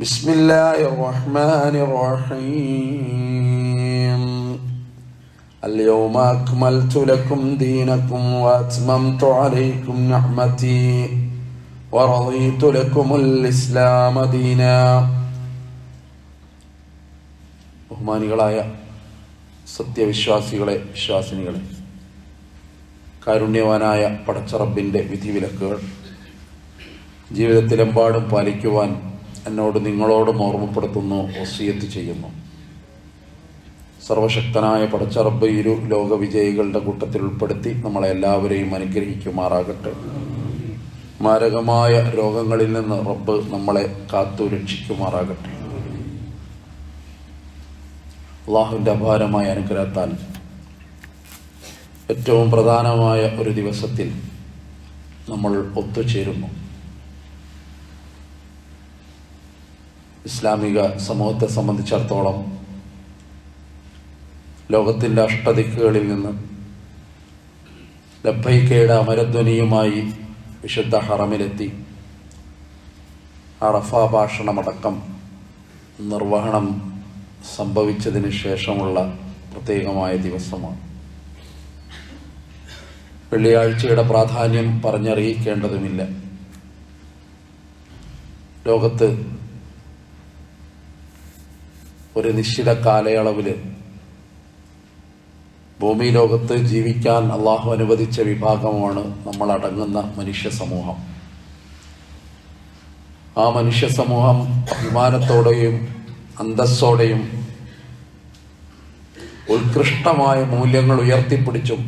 بسم الله الرحمن الرحيم اليوم أكملت لكم دينكم وأتممت عليكم نعمتي ورضيت لكم الإسلام دينا ബഹുമാനികളായ സത്യവിശ്വാസികളെ വിശ്വാസിനികളെ കാരുണ്യവാനായ പടച്ചറബിൻ്റെ വിധിവിലക്കുകൾ ജീവിതത്തിലെമ്പാടും പാലിക്കുവാൻ എന്നോട് നിങ്ങളോടും ഓർമ്മപ്പെടുത്തുന്നു ഒസിയത്ത് ചെയ്യുന്നു. സർവശക്തനായ പടച്ചറബ് ഇരു ലോകവിജയികളുടെ കൂട്ടത്തിൽ ഉൾപ്പെടുത്തി നമ്മളെ എല്ലാവരെയും അനുഗ്രഹിക്കുമാറാകട്ടെ. മാരകമായ രോഗങ്ങളിൽ നിന്ന് റബ്ബ് നമ്മളെ കാത്തു രക്ഷിക്കുമാറാകട്ടെ. അള്ളാഹുവിന്റെ അപാരമായ അനുഗ്രഹത്താൽ ഏറ്റവും പ്രധാനമായ ഒരു ദിവസത്തിൽ നമ്മൾ ഒത്തുചേരുന്നു. ഇസ്ലാമിക സമൂഹത്തെ സംബന്ധിച്ചിടത്തോളം ലോകത്തിന്റെ അഷ്ടദിക്കുകളിൽ നിന്ന് ലഭൈക്കയുടെ അമരധ്വനിയുമായി വിശുദ്ധ ഹറമിലെത്തി അറഫ ഭാഷണമടക്കം നിർവഹണം സംഭവിച്ചതിന് ശേഷമുള്ള പ്രത്യേകമായ ദിവസമാണ്. വെള്ളിയാഴ്ചയുടെ പ്രാധാന്യം പറഞ്ഞറിയിക്കേണ്ടതുമില്ല. ലോകത്ത് ഒരു നിശ്ചിത കാലയളവിൽ ഭൂമി ലോകത്ത് ജീവിക്കാൻ അള്ളാഹു അനുവദിച്ച വിഭാഗമാണ് നമ്മൾ അടങ്ങുന്ന മനുഷ്യ സമൂഹം ആ മനുഷ്യ സമൂഹം അഭിമാനത്തോടെയും അന്തസ്സോടെയും ഉത്കൃഷ്ടമായ മൂല്യങ്ങൾ ഉയർത്തിപ്പിടിച്ചും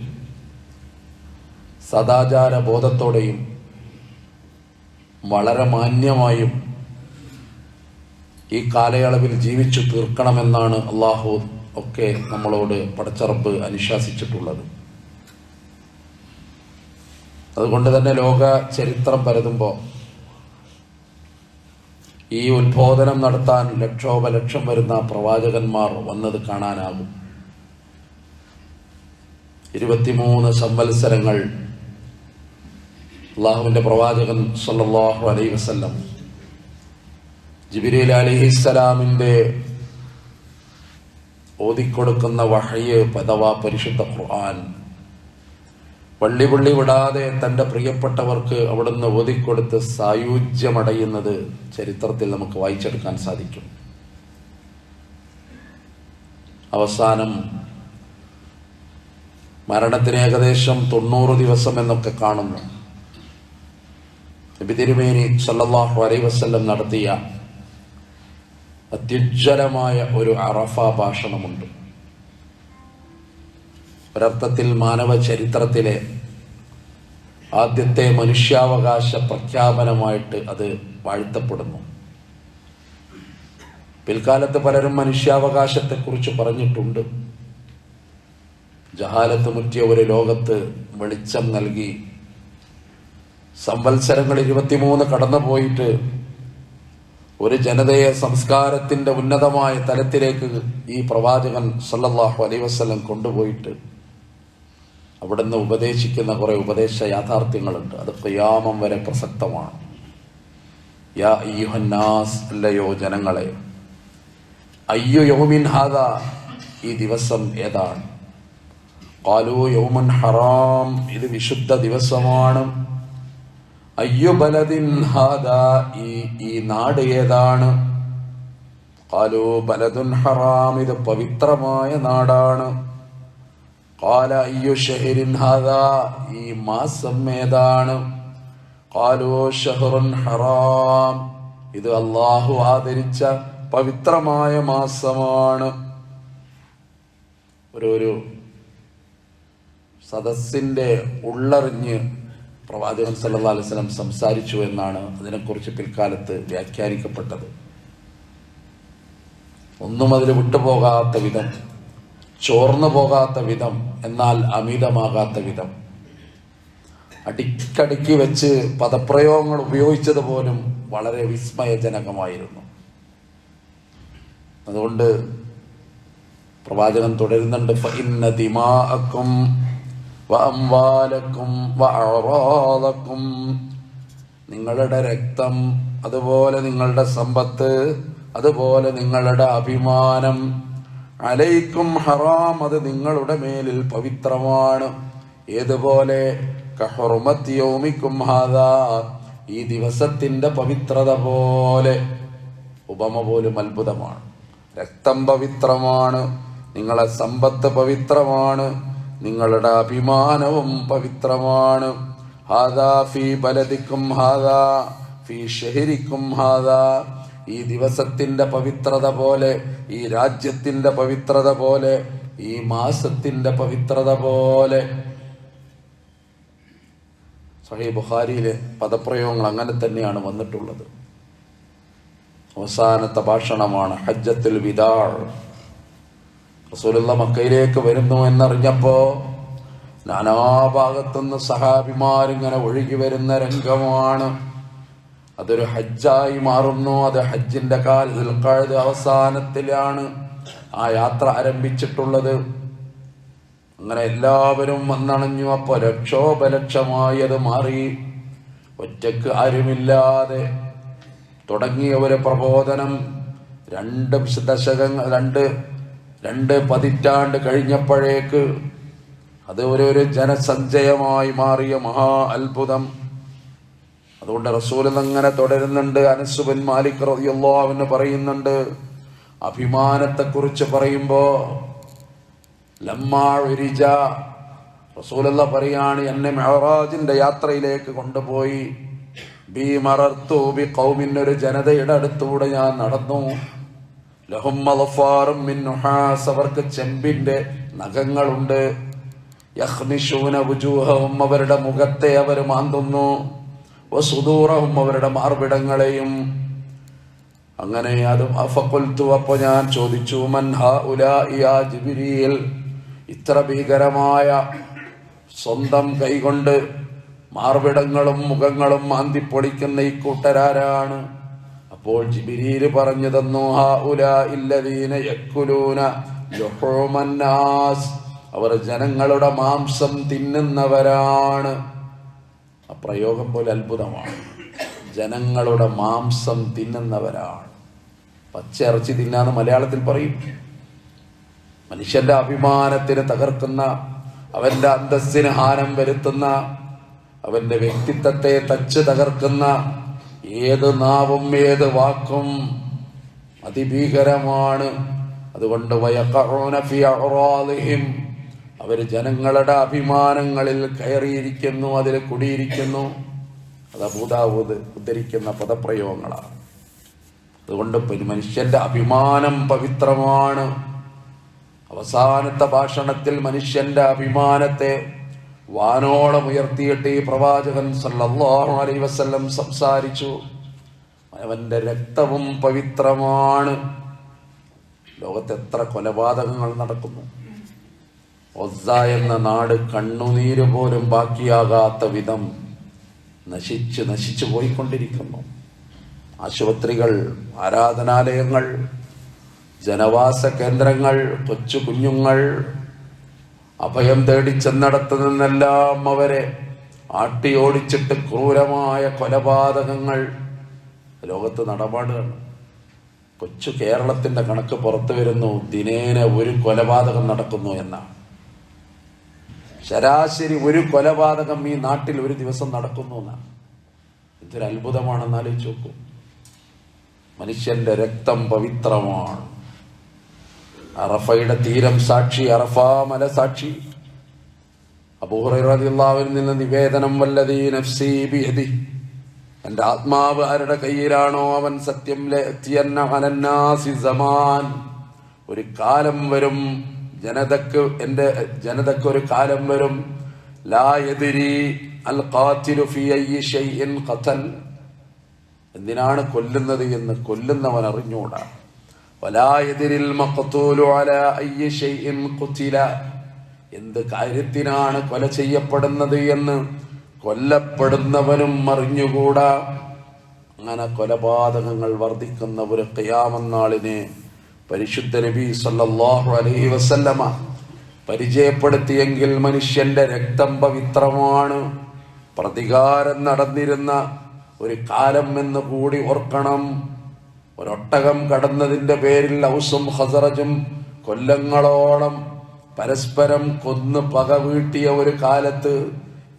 സദാചാര ബോധത്തോടെയും വളരെ മാന്യമായും ഈ കാലയളവിൽ ജീവിച്ചു തീർക്കണമെന്നാണ് അള്ളാഹു ഒക്കെ നമ്മളോട് പടച്ചറപ്പ് അനുശാസിച്ചിട്ടുള്ളത്. അതുകൊണ്ട് തന്നെ ലോക ചരിത്രം പരതുമ്പോൾ ഈ ഉദ്ബോധനം നടത്താൻ ലക്ഷോപലക്ഷം വരുന്ന പ്രവാചകന്മാർ വന്നത് കാണാനാകും. ഇരുപത്തിമൂന്ന് സംവത്സരങ്ങൾ അള്ളാഹുവിന്റെ പ്രവാചകൻ സല്ലാഹു അലൈ വസല്ലം ജിബിരിൽ അലിഹിസ്സലാമിന്റെ ഓതിക്കൊടുക്കുന്ന വഹയ്യ് പദവ പരിശുദ്ധ ഖുർആൻ. പള്ളി പള്ളി വിടാതെ തന്റെ പ്രിയപ്പെട്ടവർക്ക് അവിടുന്ന് ഓതിക്കൊടുത്ത് സായുജ്യമടയുന്നത് ചരിത്രത്തിൽ നമുക്ക് വായിച്ചെടുക്കാൻ സാധിക്കും. അവസാനം മരണത്തിന് ഏകദേശം തൊണ്ണൂറ് ദിവസം എന്നൊക്കെ കാണുന്നു. നബി തിരുമേനി സല്ലല്ലാഹു അലൈഹി വസല്ലം നടത്തിയ അത്യുജ്വലമായ ഒരു അറഫ ഭാഷണമുണ്ട്. ഒരർത്ഥത്തിൽ മാനവ ചരിത്രത്തിലെ ആദ്യത്തെ മനുഷ്യാവകാശ പ്രഖ്യാപനമായിട്ട് അത് വാഴ്ത്തപ്പെടുന്നു. പിൽക്കാലത്ത് പലരും മനുഷ്യാവകാശത്തെക്കുറിച്ച് പറഞ്ഞിട്ടുണ്ട്. ജഹാലത്ത് മുറ്റിയ ഒരു ലോകത്ത് വെളിച്ചം നൽകി സംവത്സരങ്ങൾ ഇരുപത്തിമൂന്ന് കടന്നു പോയിട്ട് ഒരു ജനതയെ സംസ്കാരത്തിന്റെ ഉന്നതമായ തലത്തിലേക്ക് ഈ പ്രവാചകൻ സല്ലല്ലാഹു അലൈ വസ്ലം കൊണ്ടുപോയിട്ട് അവിടുന്ന് ഉപദേശിക്കുന്ന കുറെ ഉപദേശ യാഥാർത്ഥ്യങ്ങളുണ്ട്. അത് പ്രയാമം വരെ പ്രസക്തമാണ്. യാ ഈഹന്നാസ് അല്ലയോ ജനങ്ങളെ അയ്യു യൗമിൻ ഹാദ ഈ ദിവസം ഏതാണ്? കാലു യൗമൻ ഹറാം ഇത് വിശുദ്ധ ദിവസമാണ്. അയ്യു ബലതിൻ ഈ ഈ നാട് ഏതാണ്? കാലോ ബലതുൻ ഹറാം ഇത് പവിത്രമായ നാടാണ്. കാല അയ്യു ഷഹരിൻ ഹാദാ? ഈ മാസം ഏതാണ്? കാലോ ഷഹറുൻ ഹറാം ഇത് അള്ളാഹു ആദരിച്ച പവിത്രമായ മാസമാണ്. ഒരു സദസ്സിന്റെ ഉള്ളറിഞ്ഞ് പ്രവാചകൻ സല്ലല്ലാഹു അലൈഹി വസല്ലം സംസാരിച്ചു എന്നാണ് അതിനെക്കുറിച്ച് പിൽക്കാലത്ത് വ്യാഖ്യാനിക്കപ്പെട്ടത്. ഒന്നും അതിൽ വിട്ടുപോകാത്ത വിധം ചോർന്നു പോകാത്ത വിധം എന്നാൽ അമിതമാകാത്ത വിധം. അടിക്കടിക്ക് വെച്ച് പദപ്രയോഗങ്ങൾ ഉപയോഗിച്ചത് പോലും വളരെ വിസ്മയജനകമായിരുന്നു. അതുകൊണ്ട് പ്രവാചകൻ തുടരുന്നുണ്ട് വഅംവാലക്കും വഅറാദക്കും. നിങ്ങളുടെ രക്തം അതുപോലെ നിങ്ങളുടെ സമ്പത്ത് അതുപോലെ നിങ്ങളുടെ അഭിമാനം. അലൈക്കും ഹറാം അത് നിങ്ങളുടെ മേലിൽ പവിത്രമാണ്. ഏതുപോലെ? ഹാദാ ഈ ദിവസത്തിന്റെ പവിത്രത പോലെ. ഉപമ പോലും അത്ഭുതമാണ്. രക്തം പവിത്രമാണ്. നിങ്ങളെ സമ്പത്ത് പവിത്രമാണ്. നിങ്ങളുടെ അഭിമാനവും പവിത്രമാണ്. ഹാദാ ഫി ബലദിക്കും ഹാദാ ഫി ഷഹരിക്കും ഹാദാ. ഈ ദിവസത്തിന്റെ പവിത്രത പോലെ ഈ രാജ്യത്തിന്റെ പവിത്രത പോലെ ഈ മാസത്തിന്റെ പവിത്രത പോലെ. സഹി ബുഹാരിയിലെ പദപ്രയോഗങ്ങൾ അങ്ങനെ തന്നെയാണ് വന്നിട്ടുള്ളത്. അവസാനത്തെ ഭാഷണമാണ് ഹജ്ജത്തുൽ വിദാൾ റസൂലുള്ള മക്കയിലേക്ക് വരുന്നു എന്നറിഞ്ഞപ്പോ നാനാഭാഗത്തുനിന്ന് സഹാബിമാരിങ്ങനെ ഒഴുകി വരുന്ന രംഗമാണ്. അതൊരു ഹജ്ജായി മാറുന്നു. അത് ഹജ്ജിന്റെ കാലത്തിൽ കഴുത് അവസാനത്തിലാണ് ആ യാത്ര ആരംഭിച്ചിട്ടുള്ളത്. അങ്ങനെ എല്ലാവരും വന്നണഞ്ഞു. അപ്പൊ ലക്ഷോപലക്ഷമായി അത് മാറി. ഒറ്റയ്ക്ക് ആരുമില്ലാതെ തുടങ്ങിയ ഒരു പ്രബോധനം. രണ്ട് ദശകങ്ങൾ രണ്ട് രണ്ട് പതിറ്റാണ്ട് കഴിഞ്ഞപ്പോഴേക്ക് അത് ഒരു ഒരു ജനസഞ്ചയമായി മാറിയ മഹാ അത്ഭുതം. അതുകൊണ്ട് റസൂൽ അങ്ങനെ തുടരുന്നുണ്ട്. അനസുബൻ മാലിക് റളിയല്ലാഹുവിന് പറയുന്നുണ്ട്. അഭിമാനത്തെക്കുറിച്ച് പറയുമ്പോ ലമ്മാഴിജ റസൂലല്ല പറയാണ് എന്നെ മെഹറാജിന്റെ യാത്രയിലേക്ക് കൊണ്ടുപോയി. ബി മറർത്തു ബി കൗമിൻ ഒരു ജനതയുടെ അടുത്തൂടെ ഞാൻ നടന്നു. ലഹും അവർക്ക് ചെമ്പിന്റെ നഖങ്ങളുണ്ട്. അവരുടെ മുഖത്തെ അവർ മാന്തുന്നു. വസുദൂറവും അവരുടെ മാർവിടങ്ങളെയും. അങ്ങനെ അതും അഫക്കൊൽത്തു അപ്പൊ ഞാൻ ചോദിച്ചു മൻ ഹാ ഉലാ ജിബിരിയിൽ ഇത്ര ഭീകരമായ സ്വന്തം കൈകൊണ്ട് മാർവിടങ്ങളും മുഖങ്ങളും മാന്തിപ്പൊളിക്കുന്ന ഈ കൂട്ടരാരാണ്? അപ്പോൾ ജിബിരിയിൽ പറഞ്ഞു തന്നു ഹാ ഉലാ അവർ ജനങ്ങളുടെ മാംസം തിന്നുന്നവരാണ്. ആ പ്രയോഗം പോലെ അത്ഭുതമാണ്. ജനങ്ങളുടെ മാംസം തിന്നുന്നവരാണ്. പച്ച ഇറച്ചി തിന്നാന്ന് മലയാളത്തിൽ പറയും. മനുഷ്യന്റെ അഭിമാനത്തിന് തകർക്കുന്ന അവന്റെ അന്തസ്സിന് ഹാനം വരുത്തുന്ന അവന്റെ വ്യക്തിത്വത്തെ തച്ച് തകർക്കുന്ന ഏത് നാവും ഏത് വാക്കും അതിഭീകരമാണ്. അതുകൊണ്ട് അവർ ജനങ്ങളുടെ അഭിമാനങ്ങളിൽ കയറിയിരിക്കുന്നു അതിൽ കുടിയിരിക്കുന്നു. അത് അബൂദാവൂദ് ഉദ്ധരിക്കുന്ന പദപ്രയോഗങ്ങളാണ്. അതുകൊണ്ട് മനുഷ്യന്റെ അഭിമാനം പവിത്രമാണ്. അവസാനത്തെ ഭാഷണത്തിൽ മനുഷ്യന്റെ അഭിമാനത്തെ വാനോളം ഉയർത്തിയിട്ട് ഈ പ്രവാചകൻ സല്ലല്ലാഹു അലൈഹി വസല്ലം സംസാരിച്ചു. അവന്റെ രക്തവും പവിത്രമാണ്. ലോകത്ത് എത്ര കൊലപാതകങ്ങൾ നടക്കുന്നു. ഒസ എന്ന നാട് കണ്ണുനീര് പോലും ബാക്കിയാകാത്ത വിധം നശിച്ച് നശിച്ചു പോയിക്കൊണ്ടിരിക്കുന്നു. ആശുപത്രികൾ ആരാധനാലയങ്ങൾ ജനവാസ കേന്ദ്രങ്ങൾ കൊച്ചു കുഞ്ഞുങ്ങൾ അഭയം തേടി ചെന്നിടത്തു നിന്നെല്ലാം അവരെ ആട്ടിയോടിച്ചിട്ട് ക്രൂരമായ കൊലപാതകങ്ങൾ ലോകത്ത് നടപാടുകയാണ്. കൊച്ചു കേരളത്തിന്റെ കണക്ക് പുറത്തു വരുന്നു. ദിനേന ഒരു കൊലപാതകം നടക്കുന്നു എന്നാണ്. ശരാശരി ഒരു കൊലപാതകം ഈ നാട്ടിൽ ഒരു ദിവസം നടക്കുന്നു എന്നാണ്. ഇതൊരു അത്ഭുതമാണെന്ന് ആലോചിച്ച് നോക്കൂ. മനുഷ്യന്റെ രക്തം പവിത്രമാണ്. അറഫയുടെ തീരം സാക്ഷി അറഫാ മല സാക്ഷി. അബൂഹുറയിൽ നിന്ന് നിവേദനം വല്ലതീ നഫ്സി എന്റെ ആത്മാവ് ആരുടെ കയ്യിലാണോ അവൻ സത്യം സമാൻ. ഒരു കാലം വരും ജനതക്ക് എന്റെ ജനതക്ക് ഒരു കാലം വരും. ലായതിരി അൽ ഖതൽ. എന്തിനാണ് കൊല്ലുന്നത് എന്ന് കൊല്ലുന്നവൻ അറിഞ്ഞൂടാ. എന്ത് കാര്യത്തിനാണ് കൊല ചെയ്യപ്പെടുന്നത് എന്ന് കൊല്ലപ്പെടുന്നവനും അറിഞ്ഞുകൂടാ. അങ്ങനെ കൊലപാതകങ്ങൾ വർദ്ധിക്കുന്ന ഒരു കയാമന്നാളിനെ പരിശുദ്ധ നബി സല്ലാഹു അലൈഹി വസല്ലമ പരിചയപ്പെടുത്തിയെങ്കിൽ മനുഷ്യന്റെ രക്തം പവിത്രമാണ്. പ്രതികാരം നടന്നിരുന്ന ഒരു കാലം എന്ന് കൂടി ഓർക്കണം. ഒരൊട്ടകം കടന്നതിന്റെ പേരിൽ ഔസും ഹസറജും കൊല്ലങ്ങളോളം പരസ്പരം കൊന്ന് പക വീട്ടിയ ഒരു കാലത്ത്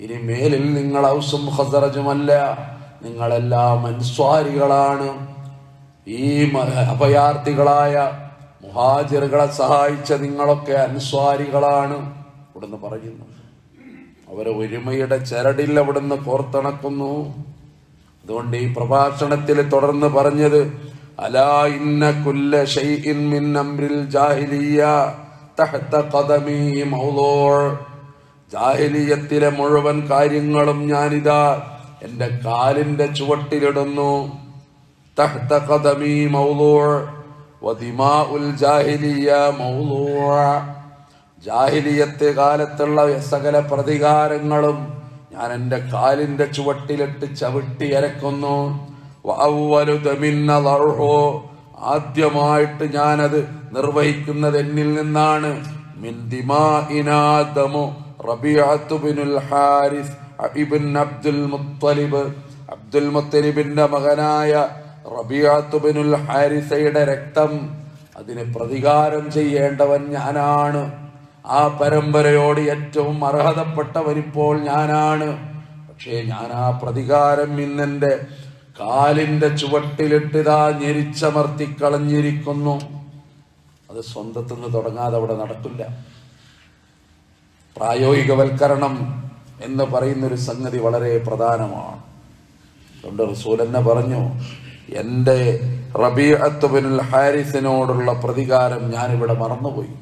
ഇനി മേലിൽ നിങ്ങൾ ഔസും ഹസറജുമല്ല നിങ്ങളെല്ലാം അൻസ്വാരികളാണ്. ഈ അഭയാർത്ഥികളായ മുഹാജിറുകളെ സഹായിച്ച നിങ്ങളൊക്കെ അൻസ്വാരികളാണ് ഇവിടുന്ന് പറയുന്നു. അവരെ ഒരുമയുടെ ചരടിൽ അവിടുന്ന് കോർത്തിണക്കുന്നു. അതുകൊണ്ട് ഈ പ്രഭാഷണത്തിൽ തുടർന്ന് പറഞ്ഞത് അലാ ഇന്ന കുല്ല ഷൈഇൻ മിൻ അംരിൽ ജാഹിലിയ തഹ്ത ഖദമീ മൗളൂർ ജാഹിലിയത്തിലെ മുഴുവൻ കാര്യങ്ങളും ഞാനിതാ എന്റെ കാലിന്റെ ചുവട്ടിലിടുന്നു. തഹ്ത ഖദമി മൗലൂർ വദിമാഉൽ ജാഹിലിയ മൗളൂർ ജാഹിലിയത്തെ കാലത്തുള്ള സകല പ്രതികാരങ്ങളും ഞാൻ എന്റെ കാലിന്റെ ചുവട്ടിലിട്ട് ചവിട്ടി അരക്കുന്നു. ആദ്യമായിട്ട് ഞാനത് നിർവഹിക്കുന്നത് എന്നിൽ നിന്നാണ്. ഹാരിസ് അബ്ദുൽ മുത്തലിബ്. അബ്ദുൽ മുത്തലിബിന്റെ മകനായ റബിയാത്തുബിനുൽ ബിനുൽ ഹാരിസയുടെ രക്തം. അതിന് പ്രതികാരം ചെയ്യേണ്ടവൻ ഞാനാണ്. ആ പരമ്പരയോട് ഏറ്റവും അർഹതപ്പെട്ടവനിപ്പോൾ ഞാനാണ്. പക്ഷേ ഞാൻ ആ പ്രതികാരം ഇന്നെന്റെ കാലിന്റെ ചുവട്ടിലിട്ടിതാ ഞെരിച്ചമർത്തി കളഞ്ഞിരിക്കുന്നു. അത് സ്വന്തത്തിൽ നിന്ന് തുടങ്ങാതെ അവിടെ നടക്കില്ല. പ്രായോഗികവൽക്കരണം എന്ന് പറയുന്ന ഒരു സംഗതി വളരെ പ്രധാനമാണ്. അതുകൊണ്ട് റസൂൽ എന്നെ പറഞ്ഞു എന്റെ റബീഅത്തുബിനുൽ ഹാരിസിനോടുള്ള പ്രതികാരം ഞാനിവിടെ മറന്നുപോയി.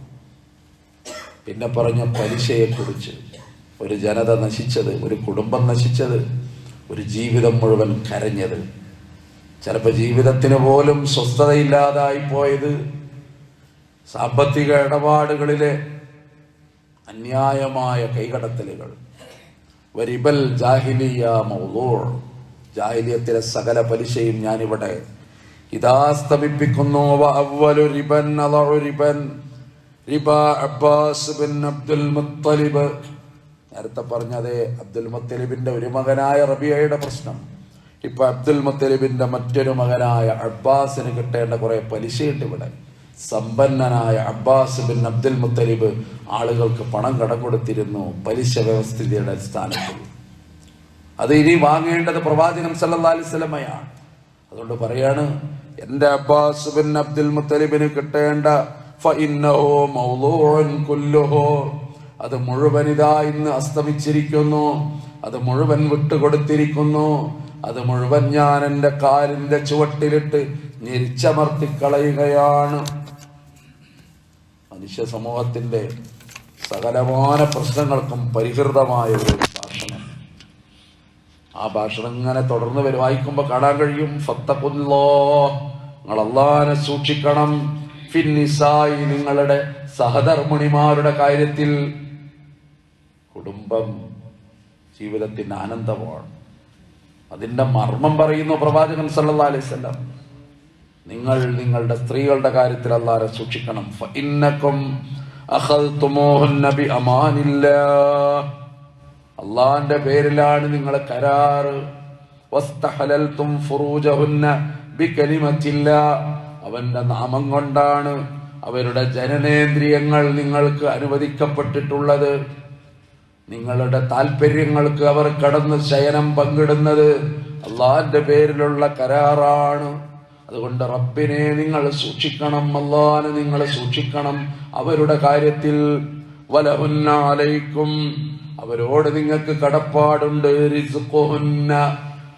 പിന്നെ പറഞ്ഞ പലിശയെക്കുറിച്ച് ഒരു ജനത നശിച്ചത് ഒരു കുടുംബം നശിച്ചത് ഒരു ജീവിതം മുഴുവൻ കരഞ്ഞത്. ചിലപ്പോൾ ജീവിതത്തിന് പോലും സ്വസ്ഥതയില്ലാതായി പോയത് സാമ്പത്തിക ഇടപാടുകളിലെ അന്യായമായ കൈകടത്തലുകൾ. വരിബൽ ജാഹിലിയ മൗലൂർ ജാഹിലിയത്തിലെ സകല പലിശയും ഞാനിവിടെ ഇതാസ്തമിപ്പിക്കുന്നു. റിബൻ റിബൻ. റിബ അബ്ബാസ് ബിൻ അബ്ദുൽ മുത്തലിബ്. നേരത്തെ പറഞ്ഞതേ അബ്ദുൽ മുത്തലിബിന്റെ ഒരു മകനായ റബിയയുടെ പ്രശ്നം. ഇപ്പൊ അബ്ദുൽ മുത്തലിബിന്റെ മറ്റൊരു മകനായ അബ്ബാസിന് കിട്ടേണ്ട കുറെ പലിശയുണ്ട് ഇവിടെ. സമ്പന്നനായ അബ്ബാസ് ബിൻ അബ്ദുൽ മുത്തലിബ് ആളുകൾക്ക് പണം കടം കൊടുത്തിരുന്നു പലിശ വ്യവസ്ഥിതിയുടെ അടിസ്ഥാനത്തിൽ. അത് ഇനി വാങ്ങേണ്ടത് അലൈഹി വസല്ലമയാണ്. അതുകൊണ്ട് പറയാണ് എന്റെ അബ്ബാസ് ബിൻ അബ്ദുൽ മുത്തലിബിന് കിട്ടേണ്ട ഫഇന്നഹു മൗളൂഉൻ കുല്ലുഹു. അത് മുഴുവൻ ഇതാ ഇന്ന് അസ്തമിച്ചിരിക്കുന്നു. അത് മുഴുവൻ വിട്ടുകൊടുത്തിരിക്കുന്നു. അത് മുഴുവൻ ഞാൻ എന്റെ കാലിന്റെ ചുവട്ടിലിട്ട് ഞെരിച്ചമർത്തിക്കളയുകയാണ്. മനുഷ്യ സമൂഹത്തിന്റെ സകലമാന പ്രശ്നങ്ങൾക്കും പരിഹൃതമായ ഒരു ഭാഷണം. ആ ഭാഷണം ഇങ്ങനെ തുടർന്ന് വരും. വായിക്കുമ്പോൾ കാണാൻ കഴിയും. ഫത്തക്കുല്ലോ നിങ്ങൾ സൂക്ഷിക്കണം. ഫിന്നിസായി നിങ്ങളുടെ സഹധർമ്മിണിമാരുടെ കാര്യത്തിൽ കുടുംബം ജീവിതത്തിന് ആനന്ദമാണ്. അതിന്റെ മർമ്മം പറയുന്നു പ്രവാചകൻ സല്ലാ അലൈഹി വസല്ലം. നിങ്ങൾ നിങ്ങളുടെ സ്ത്രീകളുടെ കാര്യത്തിൽ അല്ലാതെ സൂക്ഷിക്കണം. അള്ളാന്റെ പേരിലാണ് നിങ്ങൾ കരാറ് അവന്റെ നാമം കൊണ്ടാണ് അവരുടെ ജനനേന്ദ്രിയങ്ങൾ നിങ്ങൾക്ക് അനുവദിക്കപ്പെട്ടിട്ടുള്ളത്. നിങ്ങളുടെ താല്പര്യങ്ങൾക്ക് അവർ കടന്ന് ശയനം പങ്കിടുന്നത് അള്ളാന്റെ പേരിലുള്ള കരാറാണ്. അതുകൊണ്ട് റബ്ബിനെ നിങ്ങൾ സൂക്ഷിക്കണം അള്ളാനെ നിങ്ങൾ സൂക്ഷിക്കണം. അവരുടെ കാര്യത്തിൽ വലഹുന്നാലയിക്കും അവരോട് നിങ്ങൾക്ക് കടപ്പാടുണ്ട്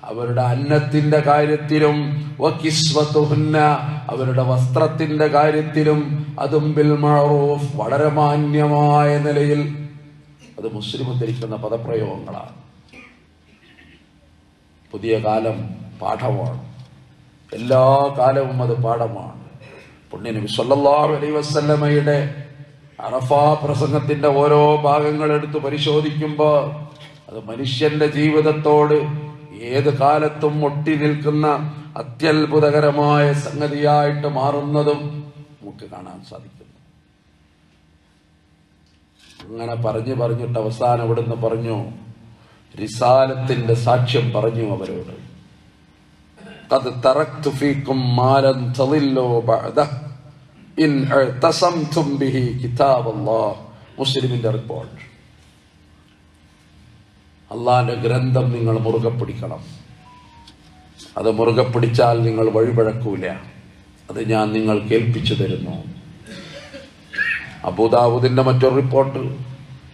അവരുടെ അന്നത്തിന്റെ കാര്യത്തിലും അവരുടെ വസ്ത്രത്തിന്റെ കാര്യത്തിലും അതും ബിൽ വളരെ മാന്യമായ നിലയിൽ അത് മുസ്ലിം ധരിക്കുന്ന പദപ്രയോഗങ്ങളാണ്. പുതിയ കാലം പാഠമാണ്. എല്ലാ കാലവും അത് പാഠമാണ്. പുണ്യനബി സല്ലല്ലാഹു അലൈഹി വസല്ലമയുടെ അറഫാ പ്രസംഗത്തിന്റെ ഓരോ ഭാഗങ്ങൾ എടുത്ത് പരിശോധിക്കുമ്പോൾ അത് മനുഷ്യന്റെ ജീവിതത്തോട് ഏത് കാലത്തും ഒട്ടി നിൽക്കുന്ന അത്യത്ഭുതകരമായ സംഗതിയായിട്ട് മാറുന്നതും നമുക്ക് കാണാൻ സാധിക്കുന്നു അങ്ങനെ പറഞ്ഞു പറഞ്ഞിട്ട് അവസാനം ഇവിടുന്ന് പറഞ്ഞു റിസാലത്തിന്റെ സാക്ഷ്യം പറഞ്ഞു അവരോട് قد تركت فيكم ما لن تضلوا بعده إن اعتصمتم به كتاب الله മുസ്ലിമിന്റെ റിപ്പോർട്ട് അള്ളാന്റെ ഗ്രന്ഥം നിങ്ങൾ മുറുകെ പിടിക്കണം അത് മുറുകെ പിടിച്ചാൽ നിങ്ങൾ വഴിപഴക്കൂല അത് ഞാൻ നിങ്ങൾ കേൾപ്പിച്ചു തരുന്നു അബൂദാവൂദിന്റെ മറ്റൊരു റിപ്പോർട്ട്.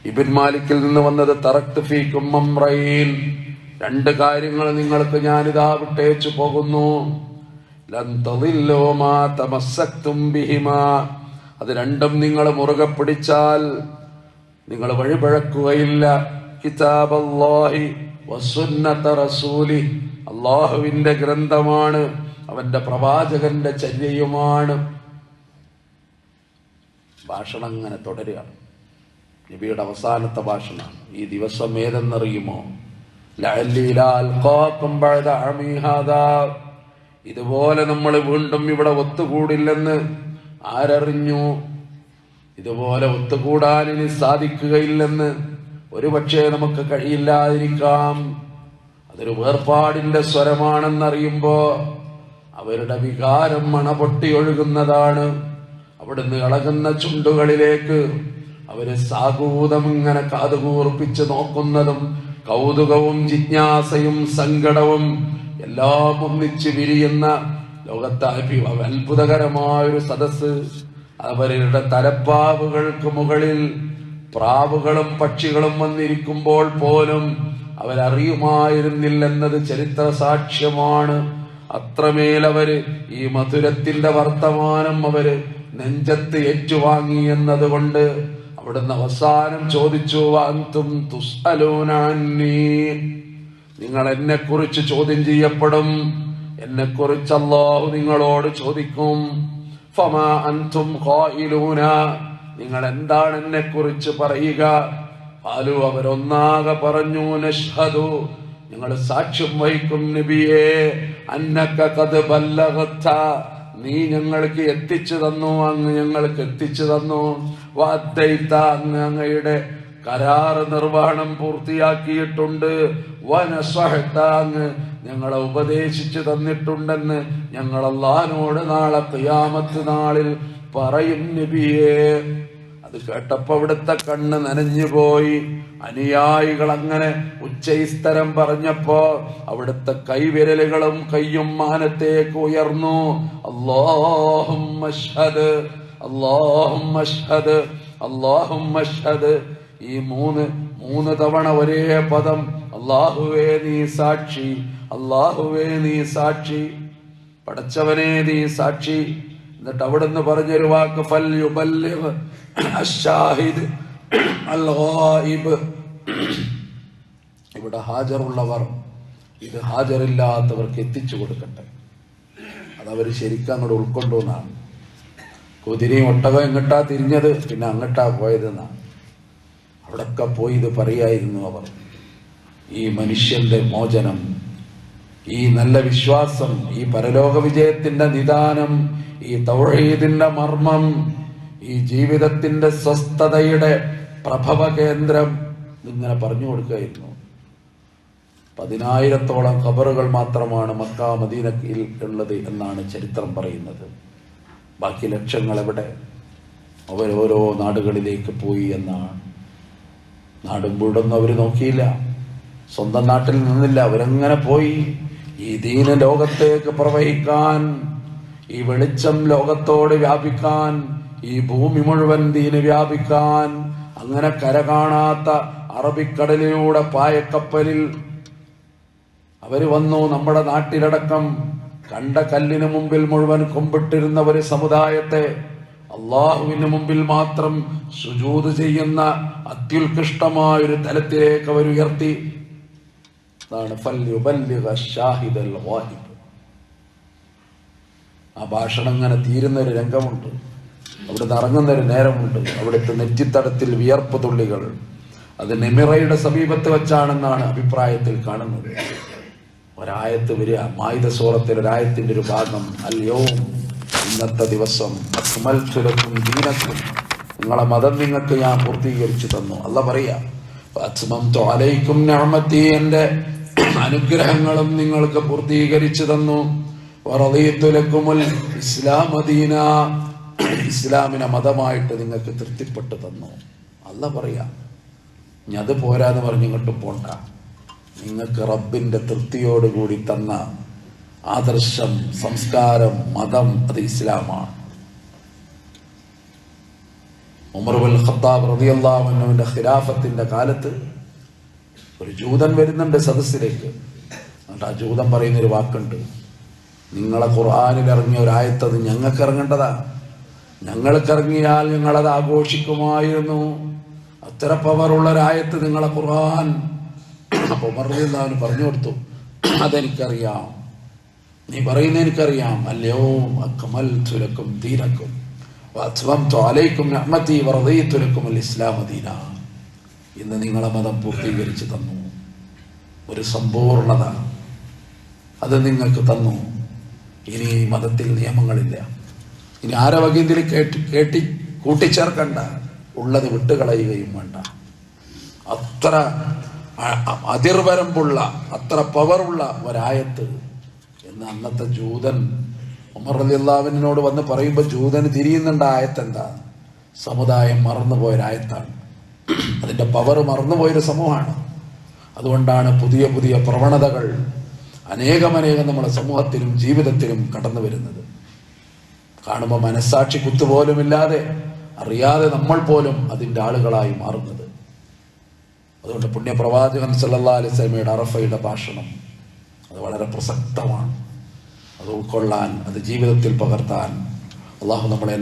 ഇബിൻ മാലിക്കിൽ നിന്ന് വന്നത് തറക്ത് മംറൈൻ രണ്ട് കാര്യങ്ങൾ നിങ്ങൾക്ക് ഞാനിതാ വിട്ടേച്ചു പോകുന്നു. അത് രണ്ടും നിങ്ങൾ മുറുകെ പിടിച്ചാൽ നിങ്ങൾ വഴിപഴക്കുകയില്ല. കിതാബല്ലാഹി വസുന്നത റസൂലി. അള്ളാഹുവിന്റെ ഗ്രന്ഥമാണ്. അവന്റെ പ്രവാചകന്റെ ചര്യയുമാണ്. ഭാഷണം അങ്ങനെ തുടരുകയാണ്. നബിയുടെ അവസാനത്തെ ഭാഷണം. ഈ ദിവസം ഏതെന്നറിയുമോ? ഇതുപോലെ നമ്മൾ വീണ്ടും ഇവിടെ ഒത്തുകൂടില്ലെന്ന് ആരറിഞ്ഞു? ഇതുപോലെ ഒത്തുകൂടാൻ ഇനി സാധിക്കുകയില്ലെന്ന് ഒരുപക്ഷെ നമുക്ക് കഴിയില്ലാതിരിക്കാം. അതൊരു വേർപാടിന്റെ സ്വരമാണെന്നറിയുമ്പോ അവരുടെ വികാരം മണപൊട്ടി ഒഴുകുന്നതാണ്. അവിടുന്ന് ഇളകുന്ന ചുണ്ടുകളിലേക്ക് അവർ സാഗൂതം ഇങ്ങനെ കാതുകൂർപ്പിച്ച് നോക്കുന്നതും കൗതുകവും ജിജ്ഞാസയും സങ്കടവും എല്ലാം ഒന്നിച്ച് വിരിയുന്ന ലോകത്തെ അത്ഭുതകരമായൊരു സദസ് അവരുടെ തലപ്പാവുകൾക്ക് മുകളിൽ പ്രാവുകളും പക്ഷികളും വന്നിരിക്കുമ്പോൾ പോലും അവരറിയുമായിരുന്നില്ലെന്നത് ചരിത്ര സാക്ഷ്യമാണ് അത്രമേൽ അവർ ഈ മധുരത്തിന്റെ വർത്തമാനം അവർ നെഞ്ചത്ത് ഏറ്റുവാങ്ങി എന്നതുകൊണ്ട് അവിടുന്ന് അവസാനം ചോദിച്ചു വാന്തും തുസ്അലോനാന്നി? നിങ്ങൾ എന്നെ കുറിച്ച് ചോദ്യം ചെയ്യപ്പെടും. എന്നെ കുറിച്ച് അള്ളാഹു നിങ്ങളോട് ചോദിക്കും. ഫമാ അൻതും ഖായിലൂന നിങ്ങൾ എന്താണ് എന്നെ കുറിച്ച് പറയുക. ആലു അവരൊന്നാകെ പറഞ്ഞു നഷ്ഹദു. നിങ്ങൾ സാക്ഷ്യം വഹിക്കും നബിയെ. അന്നക്ക കത് നീ ഞങ്ങൾക്ക് എത്തിച്ചു തന്നു അങ്ങ് ഞങ്ങൾക്ക് എത്തിച്ചു തന്നു. വാദ്ദൈത്ത അങ്ങ് അങ്ങയുടെ കരാറ് നിർവഹണം പൂർത്തിയാക്കിയിട്ടുണ്ട്. വനസഹത്ത അങ്ങ് ഞങ്ങളെ ഉപദേശിച്ചു തന്നിട്ടുണ്ടെന്ന് ഞങ്ങൾ നാളെ തിയാമത്ത് നാളിൽ പറയും നബിയേ. അത് കേട്ടപ്പോ അവിടുത്തെ കണ്ണ് നനഞ്ഞുപോയി അനുയായികൾ അങ്ങനെ ഉച്ചൈസ്തരം പറഞ്ഞപ്പോ അവിടുത്തെ കൈവിരലുകളും കയ്യും മാനത്തേക്ക് ഉയർന്നു. അള്ളാഹും ഈ മൂന്ന് മൂന്ന് തവണ ഒരേ പദം. അള്ളാഹുവേ നീ സാക്ഷി അള്ളാഹുവേ നീ സാക്ഷി പടച്ചവനെ നീ സാക്ഷി. എന്നിട്ട് അവിടെ നിന്ന് പറഞ്ഞൊരു വാക്ക് ഫൽ അൽ ഗായിബ് ഇവിടെ ഹാജറുള്ളവർ ഇത് ഹാജറില്ലാത്തവർക്ക് എത്തിച്ചു കൊടുക്കട്ടെ. അതവർ ശരിക്കും അങ്ങോട്ട് ഉൾക്കൊണ്ടു എന്നാണ് കുതിരയും ഒട്ടകം എങ്ങട്ടാ തിരിഞ്ഞത് പിന്നെ അങ്ങട്ടാ പോയതെന്നാണ് അവിടൊക്കെ പോയി ഇത് പറയായിരുന്നു അവർ. ഈ മനുഷ്യന്റെ മോചനം ഈ നല്ല വിശ്വാസം ഈ പരലോക വിജയത്തിന്റെ നിദാനം ഈ തൗഹീദിന്റെ മർമ്മം ഈ ജീവിതത്തിന്റെ സ്വസ്ഥതയുടെ പ്രഭവ കേന്ദ്രം ഇങ്ങനെ പറഞ്ഞു കൊടുക്കുകയായിരുന്നു. പതിനായിരത്തോളം ഖബറുകൾ മാത്രമാണ് മക്ക മദീനയിൽ ഉള്ളത് എന്നാണ് ചരിത്രം പറയുന്നത്. ബാക്കി ലക്ഷങ്ങൾ എവിടെ? അവരോരോ നാടുകളിലേക്ക് പോയി എന്നാണ് നാടും വീടൊന്നും അവർ നോക്കിയില്ല. സ്വന്തം നാട്ടിൽ നിന്നില്ല. അവരങ്ങനെ പോയി. ഈ ദീന ലോകത്തേക്ക് പ്രവഹിക്കാൻ ഈ വെളിച്ചം ലോകത്തോട് വ്യാപിക്കാൻ ഈ ഭൂമി മുഴുവൻ ദീന് വ്യാപിക്കാൻ അങ്ങനെ കര കാണാത്ത അറബിക്കടലിലൂടെ പായക്കപ്പലിൽ അവർ വന്നു നമ്മുടെ നാട്ടിലടക്കം കണ്ട കല്ലിന് മുമ്പിൽ മുഴുവൻ കൊമ്പിട്ടിരുന്ന ഒരു സമുദായത്തെ അള്ളാഹുവിന് മുമ്പിൽ മാത്രം സുജൂത് ചെയ്യുന്ന അത്യുത്കൃഷ്ടമായ ഒരു തലത്തിലേക്ക് അവർ ഉയർത്തി അതാണ് ആ ഭാഷണം അങ്ങനെ തീരുന്ന ഒരു രംഗമുണ്ട്. അവിടുന്ന് ഇറങ്ങുന്ന ഒരു നേരമുണ്ട്. അവിടുത്തെ നെറ്റിത്തടത്തിൽ വിയർപ്പ് തുള്ളികൾ. അത് നെമിറയുടെ സമീപത്ത് വെച്ചാണെന്നാണ് അഭിപ്രായത്തിൽ കാണുന്നത്. ഒരായത്ത് വരിക മായുധ സൂറത്തിൽ ഒരായത്തിന്റെ ഒരു ഭാഗം അല്ലയോ ഇന്നത്തെ ദിവസം അക്മൽത്തുലക്കും ദീനക്കും. നിങ്ങളെ മതം നിങ്ങൾക്ക് ഞാൻ പൂർത്തീകരിച്ചു തന്നു. അല്ല പറയാ അലൈക്കും എന്റെ അനുഗ്രഹങ്ങളും നിങ്ങൾക്ക് പൂർത്തീകരിച്ചു തന്നു. വറദീത്തുലക്കുമുൽ ഇസ്ലാം ദീന. ഇസ്ലാമിനെ മതമായിട്ട് നിങ്ങൾക്ക് തൃപ്തിപ്പെട്ടു തന്നു. അല്ല പറയാ ഇനി അത് പോരാന്ന് പറഞ്ഞ് ഇങ്ങോട്ട് പോണ്ട. നിങ്ങൾക്ക് റബ്ബിന്റെ തൃപ്തിയോടുകൂടി തന്ന ആദർശം സംസ്കാരം മതം അത് ഇസ്ലാമാണ്. ഉമർബുൽ ഖത്താബ് റബിയുള്ള ഖിലാഫത്തിന്റെ കാലത്ത് ഒരു ജൂതൻ വരുന്നുണ്ട് സദസ്സിലേക്ക്. എന്നിട്ട് ആ ജൂതൻ പറയുന്ന ഒരു വാക്കുണ്ട്. നിങ്ങളെ ഖുർആാനിൽ ഇറങ്ങിയ ഒരായത്തത് ഞങ്ങൾക്ക് ഇറങ്ങേണ്ടതാ ഞങ്ങൾക്ക് ഇറങ്ങിയാൽ ഞങ്ങളത് ആഘോഷിക്കുമായിരുന്നു. അത്ര പവറുള്ള ഒരായത്ത് നിങ്ങളെ ഖുർആൻ. അപ്പൊ മറുപടി പറഞ്ഞു കൊടുത്തു. അതെനിക്കറിയാം. നീ പറയുന്ന എനിക്കറിയാം. അല്ലയോ അക്കമൽ തുലക്കും ദീനക്കും അലൈക്കും നഹ്മത്തി വറദീത്തുലക്കും അൽ ഇസ്ലാം ദീന. ഇന്ന് നിങ്ങളെ മതം പൂർത്തീകരിച്ച് തന്നു. ഒരു സമ്പൂർണത അത് നിങ്ങൾക്ക് തന്നു. ഇനി മതത്തിൽ നിയമങ്ങളില്ല. ഇനി ആരെ വകീതിൽ കേട്ടി കേട്ടി കൂട്ടിച്ചേർക്കണ്ട. ഉള്ളത് വിട്ടുകളയുകയും വേണ്ട. അത്ര അതിർവരമ്പുള്ള അത്ര പവറുള്ള ഒരായത്ത് എന്ന് അന്നത്തെ ജൂതൻ ഉമർ അലിയുള്ളാവിനോട് വന്ന് പറയുമ്പോൾ ജൂതന് തിരിയുന്നുണ്ട് ആയത്തെന്താ? സമുദായം മറന്നുപോയൊരായത്താണ്. അതിന്റെ പവർ മറന്നുപോയൊരു സമൂഹമാണ്. അതുകൊണ്ടാണ് പുതിയ പുതിയ പ്രവണതകൾ അനേകമനേകം നമ്മുടെ സമൂഹത്തിലും ജീവിതത്തിലും കടന്നു വരുന്നത്. കാണുമ്പോൾ മനസ്സാക്ഷി കുത്തുപോലുമില്ലാതെ അറിയാതെ നമ്മൾ പോലും അതിന്റെ ആളുകളായി മാറുന്നത്. അതുകൊണ്ട് പുണ്യപ്രവാചകൻ സല്ലാ അലൈഹി സ്വലമയുടെ അറഫയുടെ ഭാഷണം അത് വളരെ പ്രസക്തമാണ്. അത് ഉൾക്കൊള്ളാൻ അത് ജീവിതത്തിൽ പകർത്താൻ അള്ളാഹു നമ്മളെ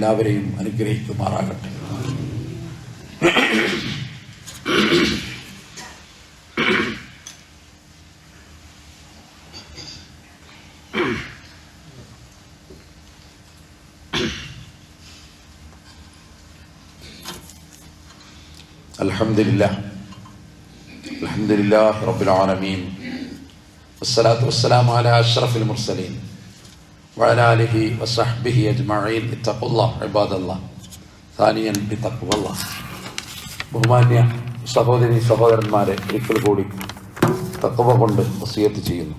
എല്ലാവരെയും അനുഗ്രഹിക്കുമാറാകട്ടെ അൽഹംദുലില്ലാ അൽഹംദുലില്ലാഹി റബ്ബിൽ ആലമീൻ والصلاة والسلام على أشرف المرسلين وعلى آله وصحبه أجمعين اتقوا الله عباد الله ثانيا بتقوى الله ബഹുമാന്യ സഹോദരി സഹോദരന്മാരെ ഒരിക്കൽ കൂടി തക്കവ കൊണ്ട് വസിയത്ത് ചെയ്യുന്നു